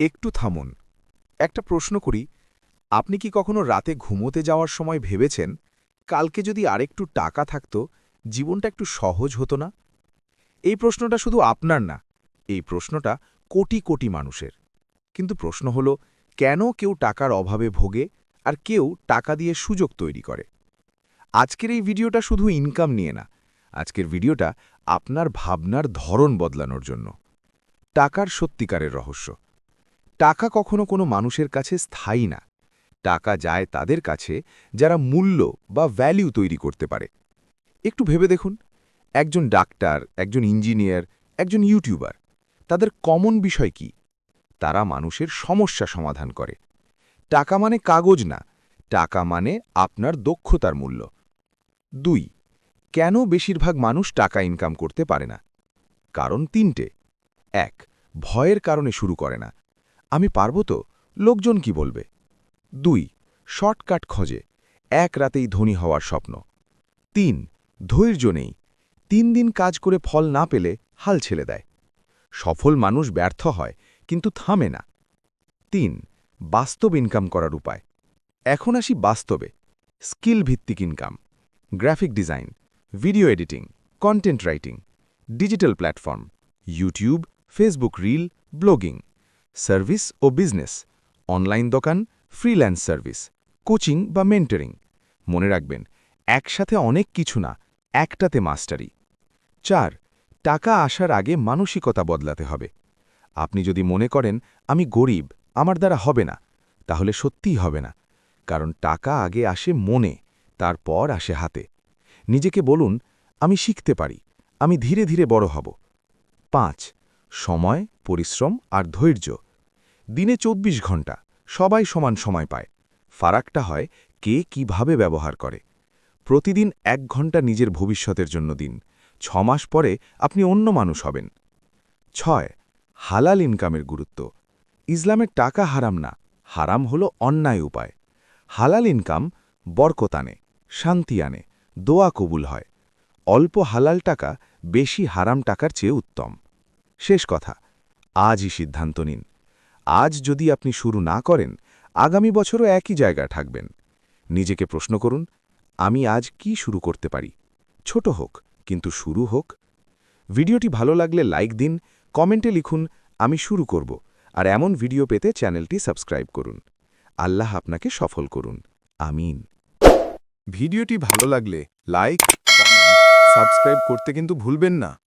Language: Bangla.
একটু থামুন। একটা প্রশ্ন করি, আপনি কি কখনো রাতে ঘুমোতে যাওয়ার সময় ভেবেছেন, কালকে যদি আরেকটু টাকা থাকতো, জীবনটা একটু সহজ হতো না? এই প্রশ্নটা শুধু আপনার না, এই প্রশ্নটা কোটি কোটি মানুষের। কিন্তু প্রশ্ন হলো, কেন কেউ টাকার অভাবে ভোগে আর কেউ টাকা দিয়ে সুযোগ তৈরি করে? আজকের এই ভিডিওটা শুধু ইনকাম নিয়ে না, আজকের ভিডিওটা আপনার ভাবনার ধরন বদলানোর জন্য। টাকার সত্যিকারের রহস্য। টাকা কখনো কোনো মানুষের কাছে স্থায়ী না। টাকা যায় তাদের কাছে, যারা মূল্য বা ভ্যালিউ তৈরি করতে পারে। একটু ভেবে দেখুন, একজন ডাক্তার, একজন ইঞ্জিনিয়ার একজন ইউটিউবার তাদের কমন বিষয় কি? তারা মানুষের সমস্যা সমাধান করে। টাকা মানে কাগজ না, টাকা মানে আপনার দক্ষতার মূল্য। দুই, কেন বেশিরভাগ মানুষ টাকা ইনকাম করতে পারে না? কারণ তিনটে। এক, ভয়ের কারণে শুরু করে না। আমি পারব তো? লোকজন কি বলবে? দুই, শর্টকাট খোঁজে। এক রাতেই ধনী হওয়ার স্বপ্ন। তিন, ধৈর্য নেই। তিন দিন কাজ করে ফল না পেলে হাল ছেড়ে দেয়। সফল মানুষ ব্যর্থ হয়, কিন্তু থামে না। তিন, বাস্তব ইনকাম করার উপায়। এখন আসি বাস্তবে। স্কিল ভিত্তিক income graphic design video editing content writing digital platform YouTube Facebook reel blogging service ও বিজনেস, অনলাইন দোকান, ফ্রিল্যান্স সার্ভিস, কোচিং বা মেন্টরিং। মনে রাখবেন, একসাথে অনেক কিছু না, একটাতে মাস্টারি। চার, টাকা আসার আগে মানসিকতা বদলাতে হবে। আপনি যদি মনে করেন, আমি গরিব, আমার দ্বারা হবে না, তাহলে সত্যিই হবে না। কারণ টাকা আগে আসে মনে, তারপর আসে হাতে। নিজেকে বলুন, আমি শিখতে পারি, আমি ধীরে ধীরে বড় হব। পাঁচ, সময়, পরিশ্রম আর ধৈর্য। দিনে ২৪ ঘণ্টা সবাই সমান সময় পায়। ফারাকটা হয় কে কীভাবে ব্যবহার করে। প্রতিদিন এক ঘণ্টা নিজের ভবিষ্যতের জন্য দিন। ছ মাস পরে আপনি অন্য মানুষ হবেন। ছয়, হালাল ইনকামের গুরুত্ব। ইসলামের টাকা হারাম না, হারাম হল অন্যায় উপায়। হালাল ইনকাম বরকত আনে, শান্তি আনে, দোয়া কবুল হয়। অল্প হালাল টাকা বেশি হারাম টাকার চেয়ে উত্তম। শেষ কথা, আজই সিদ্ধান্ত নিন। আজ যদি আপনি শুরু না করেন, আগামী বছরও একই জায়গায় থাকবেন। নিজেকে প্রশ্ন করুন, আমি আজ কি শুরু করতে পারি? ছোট হোক, কিন্তু শুরু হোক। ভিডিওটি ভালো লাগলে লাইক দিন, কমেন্টে লিখুন, আমি শুরু করব, আর এমন ভিডিও পেতে চ্যানেলটি সাবস্ক্রাইব করুন। আল্লাহ আপনাকে সফল করুন। আমিন। ভিডিওটি ভালো লাগলে লাইক সাবস্ক্রাইব করতে কিন্তু ভুলবেন না।